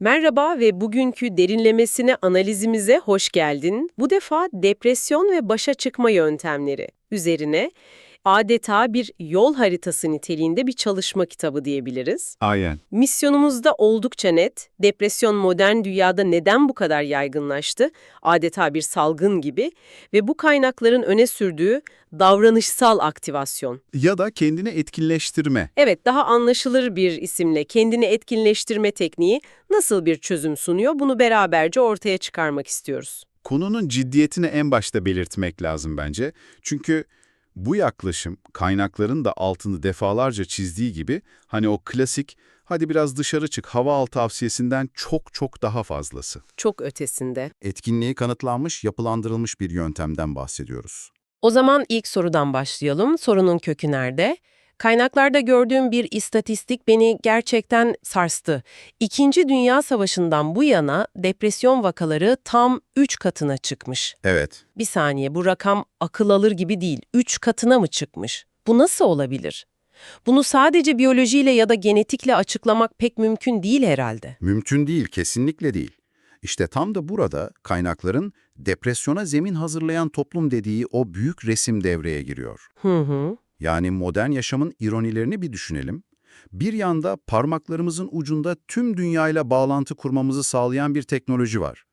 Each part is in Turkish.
Merhaba ve bugünkü derinlemesine analizimize hoş geldin. Bu defa depresyon ve başa çıkma yöntemleri üzerine adeta bir yol haritası niteliğinde bir çalışma kitabı diyebiliriz. Aynen. Misyonumuz da oldukça net. Depresyon modern dünyada neden bu kadar yaygınlaştı? Adeta bir salgın gibi ve bu kaynakların öne sürdüğü davranışsal aktivasyon. Ya da kendini etkinleştirme. Evet, daha anlaşılır bir isimle kendini etkinleştirme tekniği nasıl bir çözüm sunuyor bunu beraberce ortaya çıkarmak istiyoruz. Konunun ciddiyetini en başta belirtmek lazım bence. Çünkü bu yaklaşım kaynakların da altını defalarca çizdiği gibi hani o klasik hadi biraz dışarı çık hava al tavsiyesinden çok çok daha fazlası. Çok ötesinde. etkinliği kanıtlanmış, yapılandırılmış bir yöntemden bahsediyoruz. O zaman ilk sorudan başlayalım. Sorunun kökü nerede? Kaynaklarda gördüğüm bir istatistik beni gerçekten sarstı. İkinci Dünya Savaşı'ndan bu yana depresyon vakaları tam 3 katına çıkmış. Evet, Bir saniye bu rakam akıl alır gibi değil. 3 katına mı çıkmış? Bu nasıl olabilir? Bunu sadece biyolojiyle ya da genetikle açıklamak pek mümkün değil herhalde. mümkün değil, kesinlikle değil. İşte tam da burada kaynakların depresyona zemin hazırlayan toplum dediği o büyük resim devreye giriyor. Hı hı. Yani modern yaşamın ironilerini bir düşünelim. Bir yanda parmaklarımızın ucunda tüm dünyayla bağlantı kurmamızı sağlayan bir teknoloji var.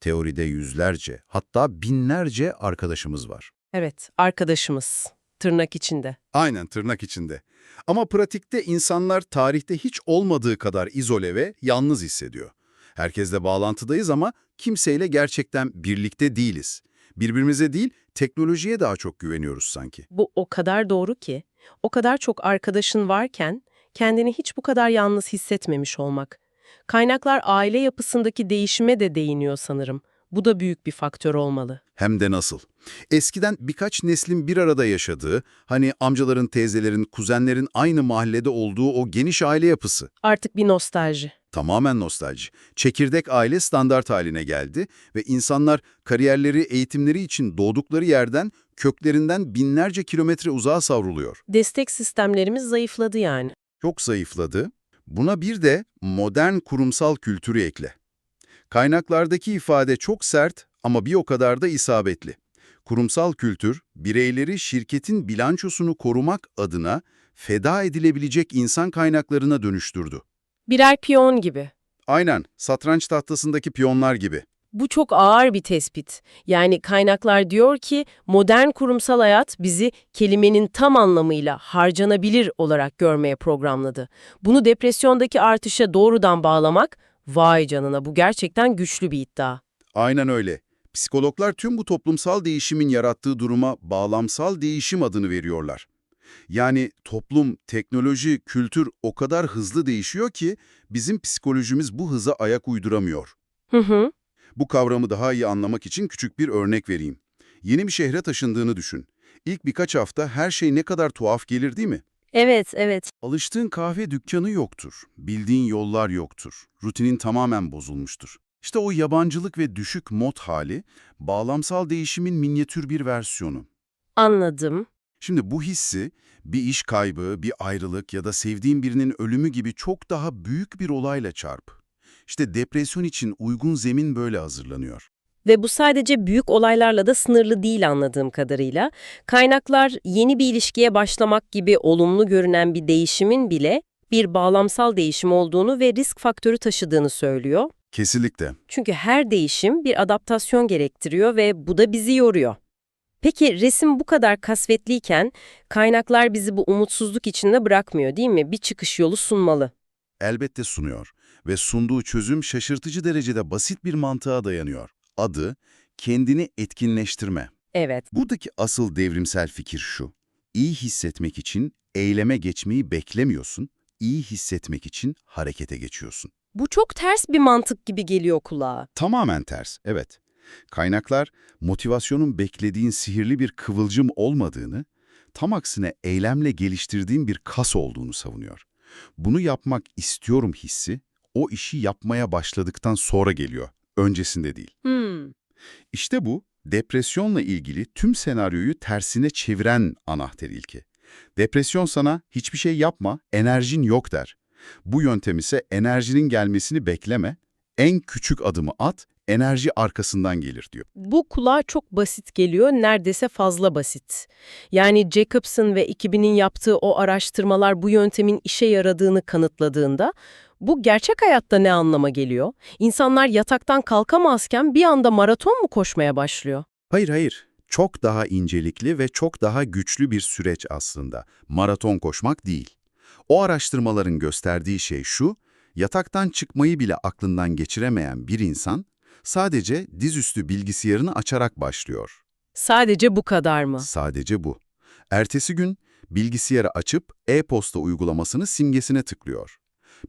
Teoride yüzlerce, hatta binlerce arkadaşımız var. Evet, arkadaşımız. Tırnak içinde. Aynen tırnak içinde. Ama pratikte insanlar tarihte hiç olmadığı kadar izole ve yalnız hissediyor. Herkesle bağlantıdayız ama kimseyle gerçekten birlikte değiliz. Birbirimize değil, teknolojiye daha çok güveniyoruz sanki. Bu o kadar doğru ki, o kadar çok arkadaşın varken kendini hiç bu kadar yalnız hissetmemiş olmak. Kaynaklar aile yapısındaki değişime de değiniyor sanırım. Bu da büyük bir faktör olmalı. Hem de nasıl? Eskiden birkaç neslin bir arada yaşadığı, hani amcaların, teyzelerin, kuzenlerin aynı mahallede olduğu o geniş aile yapısı. Artık bir nostalji. Tamamen nostalji. Çekirdek aile standart haline geldi ve insanlar kariyerleri, eğitimleri için doğdukları yerden, köklerinden binlerce kilometre uzağa savruluyor. Destek sistemlerimiz zayıfladı yani. Çok zayıfladı. Buna bir de modern kurumsal kültürü ekle. Kaynaklardaki ifade çok sert ama bir o kadar da isabetli. Kurumsal kültür, bireyleri şirketin bilançosunu korumak adına feda edilebilecek insan kaynaklarına dönüştürdü. Birer piyon gibi. Aynen, satranç tahtasındaki piyonlar gibi. Bu çok ağır bir tespit. Yani kaynaklar diyor ki modern kurumsal hayat bizi kelimenin tam anlamıyla harcanabilir olarak görmeye programladı. Bunu depresyondaki artışa doğrudan bağlamak, vay canına bu gerçekten güçlü bir iddia. Aynen öyle. Psikologlar tüm bu toplumsal değişimin yarattığı duruma bağlamsal değişim adını veriyorlar. Yani toplum, teknoloji, kültür o kadar hızlı değişiyor ki bizim psikolojimiz bu hıza ayak uyduramıyor. Hı hı. Bu kavramı daha iyi anlamak için küçük bir örnek vereyim. Yeni bir şehre taşındığını düşün. İlk birkaç hafta her şey ne kadar tuhaf gelir değil mi? Evet, evet. Alıştığın kahve dükkanı yoktur. Bildiğin yollar yoktur. Rutinin tamamen bozulmuştur. İşte o yabancılık ve düşük mod hali, bağlamsal değişimin minyatür bir versiyonu. Anladım. Şimdi bu hissi, bir iş kaybı, bir ayrılık ya da sevdiğin birinin ölümü gibi çok daha büyük bir olayla çarp. İşte depresyon için uygun zemin böyle hazırlanıyor. Ve bu sadece büyük olaylarla da sınırlı değil anladığım kadarıyla. Kaynaklar yeni bir ilişkiye başlamak gibi olumlu görünen bir değişimin bile bir bağlamsal değişim olduğunu ve risk faktörü taşıdığını söylüyor. Kesinlikle. Çünkü her değişim bir adaptasyon gerektiriyor ve bu da bizi yoruyor. Peki resim bu kadar kasvetliyken kaynaklar bizi bu umutsuzluk içinde bırakmıyor değil mi? Bir çıkış yolu sunmalı. Elbette sunuyor ve sunduğu çözüm şaşırtıcı derecede basit bir mantığa dayanıyor. Adı, kendini etkinleştirme. Evet, Buradaki asıl devrimsel fikir şu. İyi hissetmek için eyleme geçmeyi beklemiyorsun, iyi hissetmek için harekete geçiyorsun. bu çok ters bir mantık gibi geliyor kulağa. Tamamen ters, evet. Kaynaklar, motivasyonun beklediğin sihirli bir kıvılcım olmadığını, tam aksine eylemle geliştirdiğin bir kas olduğunu savunuyor. Bunu yapmak istiyorum hissi, o işi yapmaya başladıktan sonra geliyor, öncesinde değil. Hmm. İşte bu, depresyonla ilgili tüm senaryoyu tersine çeviren anahtar ilki. Depresyon sana hiçbir şey yapma, enerjin yok der. Bu yöntem ise enerjinin gelmesini bekleme, En küçük adımı at, enerji arkasından gelir diyor. Bu kulağa çok basit geliyor, neredeyse fazla basit. Yani Jacobson ve ekibinin yaptığı o araştırmalar bu yöntemin işe yaradığını kanıtladığında bu gerçek hayatta ne anlama geliyor? İnsanlar yataktan kalkamazken bir anda maraton mu koşmaya başlıyor? Hayır hayır. Çok daha incelikli ve çok daha güçlü bir süreç aslında. Maraton koşmak değil. O araştırmaların gösterdiği şey şu, yataktan çıkmayı bile aklından geçiremeyen bir insan sadece dizüstü bilgisayarını açarak başlıyor. Sadece bu kadar mı? Sadece bu. Ertesi gün bilgisayarı açıp e-posta uygulamasını simgesine tıklıyor.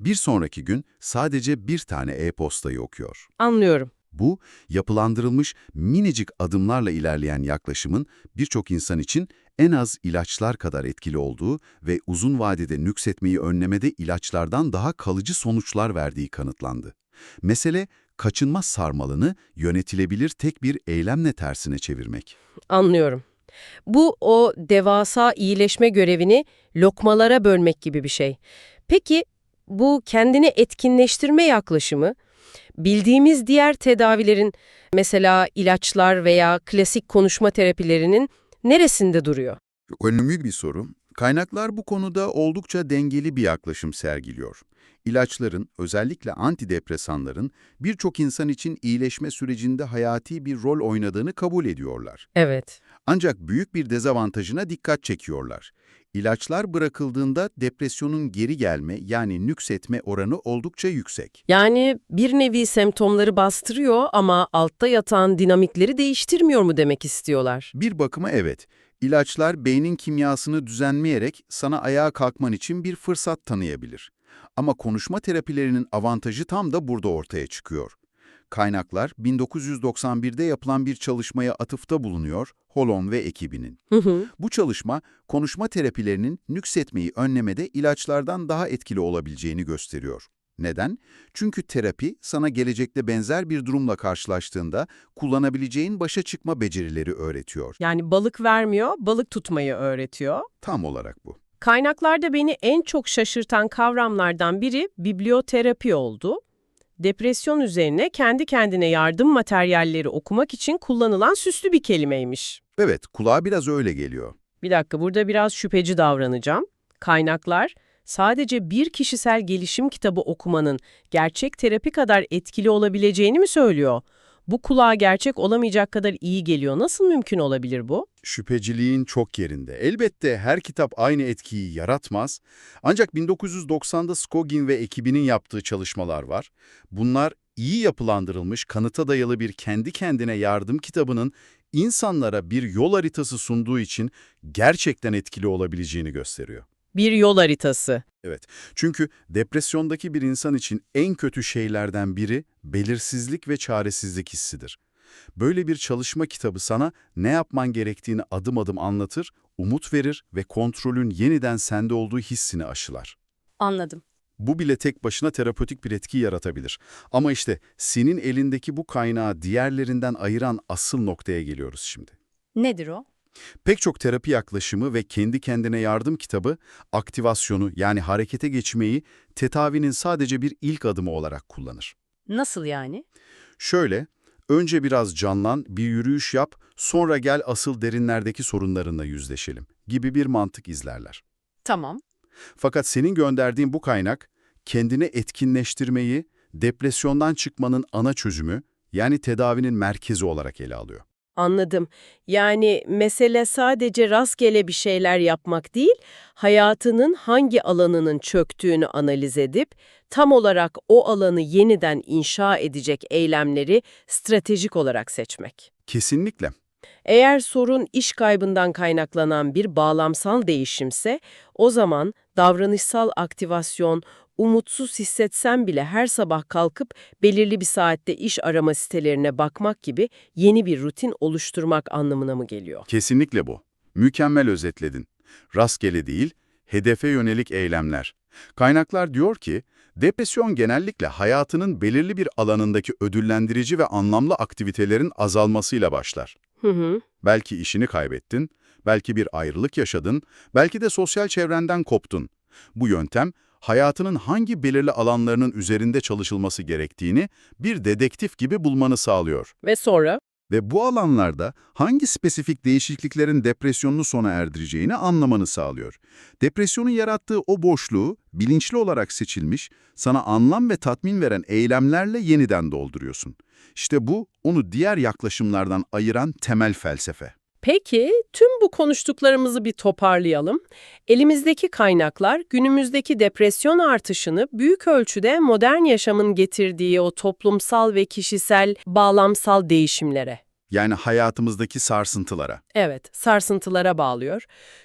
Bir sonraki gün sadece bir tane e-postayı okuyor. Anlıyorum. Bu, yapılandırılmış minicik adımlarla ilerleyen yaklaşımın birçok insan için en az ilaçlar kadar etkili olduğu ve uzun vadede nüksetmeyi önlemede ilaçlardan daha kalıcı sonuçlar verdiği kanıtlandı. Mesele, kaçınmaz sarmalını yönetilebilir tek bir eylemle tersine çevirmek. Anlıyorum. Bu o devasa iyileşme görevini lokmalara bölmek gibi bir şey. Peki bu kendini etkinleştirme yaklaşımı bildiğimiz diğer tedavilerin mesela ilaçlar veya klasik konuşma terapilerinin neresinde duruyor? Önemli bir soru. Kaynaklar bu konuda oldukça dengeli bir yaklaşım sergiliyor. İlaçların, özellikle antidepresanların birçok insan için iyileşme sürecinde hayati bir rol oynadığını kabul ediyorlar. Evet. Ancak büyük bir dezavantajına dikkat çekiyorlar. İlaçlar bırakıldığında depresyonun geri gelme yani nüksetme oranı oldukça yüksek. Yani bir nevi semptomları bastırıyor ama altta yatan dinamikleri değiştirmiyor mu demek istiyorlar? Bir bakıma evet, ilaçlar beynin kimyasını düzenleyerek sana ayağa kalkman için bir fırsat tanıyabilir. Ama konuşma terapilerinin avantajı tam da burada ortaya çıkıyor. Kaynaklar 1991'de yapılan bir çalışmaya atıfta bulunuyor, Holon ve ekibinin. Hı hı. Bu çalışma, konuşma terapilerinin nüksetmeyi önlemede ilaçlardan daha etkili olabileceğini gösteriyor. Neden? Çünkü terapi sana gelecekte benzer bir durumla karşılaştığında kullanabileceğin başa çıkma becerileri öğretiyor. Yani balık vermiyor, balık tutmayı öğretiyor. Tam olarak bu. Kaynaklarda beni en çok şaşırtan kavramlardan biri biblioterapi oldu. Depresyon üzerine kendi kendine yardım materyalleri okumak için kullanılan süslü bir kelimeymiş. Evet, kulağa biraz öyle geliyor. Bir dakika burada biraz şüpheci davranacağım. Kaynaklar sadece bir kişisel gelişim kitabı okumanın gerçek terapi kadar etkili olabileceğini mi söylüyor? Bu kulağa gerçek olamayacak kadar iyi geliyor. Nasıl mümkün olabilir bu? Şüpheciliğin çok yerinde. Elbette her kitap aynı etkiyi yaratmaz. Ancak 1990'da Skogin ve ekibinin yaptığı çalışmalar var. Bunlar iyi yapılandırılmış, kanıta dayalı bir kendi kendine yardım kitabının insanlara bir yol haritası sunduğu için gerçekten etkili olabileceğini gösteriyor. Bir yol haritası. Evet, çünkü depresyondaki bir insan için en kötü şeylerden biri belirsizlik ve çaresizlik hissidir. Böyle bir çalışma kitabı sana ne yapman gerektiğini adım adım anlatır, umut verir ve kontrolün yeniden sende olduğu hissini aşılar. Anladım. Bu bile tek başına terapötik bir etki yaratabilir. Ama işte senin elindeki bu kaynağı diğerlerinden ayıran asıl noktaya geliyoruz şimdi. Nedir o? Pek çok terapi yaklaşımı ve kendi kendine yardım kitabı aktivasyonu yani harekete geçmeyi tetavinin sadece bir ilk adımı olarak kullanır. Nasıl yani? Şöyle, önce biraz canlan, bir yürüyüş yap, sonra gel asıl derinlerdeki sorunlarınla yüzleşelim gibi bir mantık izlerler. Tamam. Fakat senin gönderdiğin bu kaynak, kendini etkinleştirmeyi, depresyondan çıkmanın ana çözümü, yani tedavinin merkezi olarak ele alıyor. Anladım. Yani mesele sadece rastgele bir şeyler yapmak değil, hayatının hangi alanının çöktüğünü analiz edip, tam olarak o alanı yeniden inşa edecek eylemleri stratejik olarak seçmek. Kesinlikle. Eğer sorun iş kaybından kaynaklanan bir bağlamsal değişimse, o zaman davranışsal aktivasyon, umutsuz hissetsem bile her sabah kalkıp belirli bir saatte iş arama sitelerine bakmak gibi yeni bir rutin oluşturmak anlamına mı geliyor? Kesinlikle bu. Mükemmel özetledin. Rastgele değil, hedefe yönelik eylemler. Kaynaklar diyor ki, depresyon genellikle hayatının belirli bir alanındaki ödüllendirici ve anlamlı aktivitelerin azalmasıyla başlar. Hı hı. Belki işini kaybettin, belki bir ayrılık yaşadın, belki de sosyal çevrenden koptun. Bu yöntem, hayatının hangi belirli alanlarının üzerinde çalışılması gerektiğini bir dedektif gibi bulmanı sağlıyor. Ve sonra? Ve bu alanlarda hangi spesifik değişikliklerin depresyonunu sona erdireceğini anlamanı sağlıyor. Depresyonun yarattığı o boşluğu bilinçli olarak seçilmiş, sana anlam ve tatmin veren eylemlerle yeniden dolduruyorsun. İşte bu onu diğer yaklaşımlardan ayıran temel felsefe. Peki, tüm bu konuştuklarımızı bir toparlayalım. Elimizdeki kaynaklar günümüzdeki depresyon artışını büyük ölçüde modern yaşamın getirdiği o toplumsal ve kişisel bağlamsal değişimlere, Yani hayatımızdaki sarsıntılara. evet, sarsıntılara bağlıyor.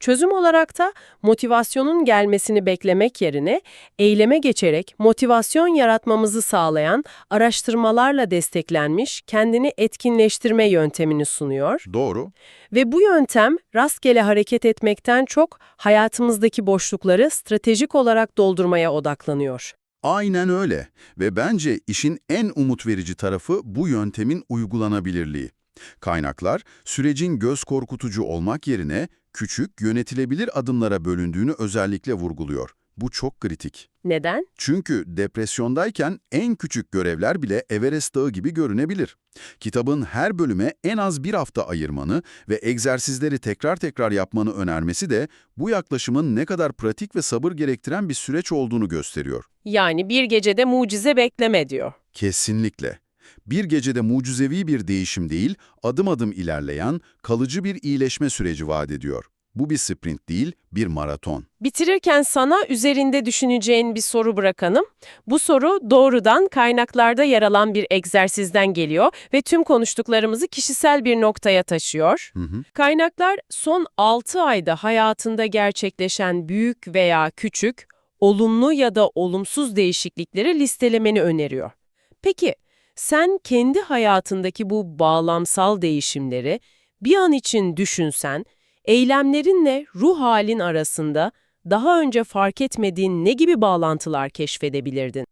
Çözüm olarak da motivasyonun gelmesini beklemek yerine eyleme geçerek motivasyon yaratmamızı sağlayan araştırmalarla desteklenmiş kendini etkinleştirme yöntemini sunuyor. Doğru. Ve bu yöntem rastgele hareket etmekten çok hayatımızdaki boşlukları stratejik olarak doldurmaya odaklanıyor. Aynen öyle ve bence işin en umut verici tarafı bu yöntemin uygulanabilirliği. Kaynaklar, sürecin göz korkutucu olmak yerine küçük, yönetilebilir adımlara bölündüğünü özellikle vurguluyor. Bu çok kritik. Neden? Çünkü depresyondayken en küçük görevler bile Everest Dağı gibi görünebilir. Kitabın her bölüme en az bir hafta ayırmanı ve egzersizleri tekrar tekrar yapmanı önermesi de bu yaklaşımın ne kadar pratik ve sabır gerektiren bir süreç olduğunu gösteriyor. Yani bir gecede mucize bekleme diyor. Kesinlikle. Bir gecede mucizevi bir değişim değil, adım adım ilerleyen, kalıcı bir iyileşme süreci vaat ediyor. Bu bir sprint değil, bir maraton. Bitirirken sana üzerinde düşüneceğin bir soru bırakalım. Bu soru doğrudan kaynaklarda yer alan bir egzersizden geliyor ve tüm konuştuklarımızı kişisel bir noktaya taşıyor. Hı hı. Kaynaklar son 6 ayda hayatında gerçekleşen büyük veya küçük, olumlu ya da olumsuz değişiklikleri listelemeni öneriyor. Peki, sen kendi hayatındaki bu bağlamsal değişimleri bir an için düşünsen, eylemlerinle ruh halin arasında daha önce fark etmediğin ne gibi bağlantılar keşfedebilirdin?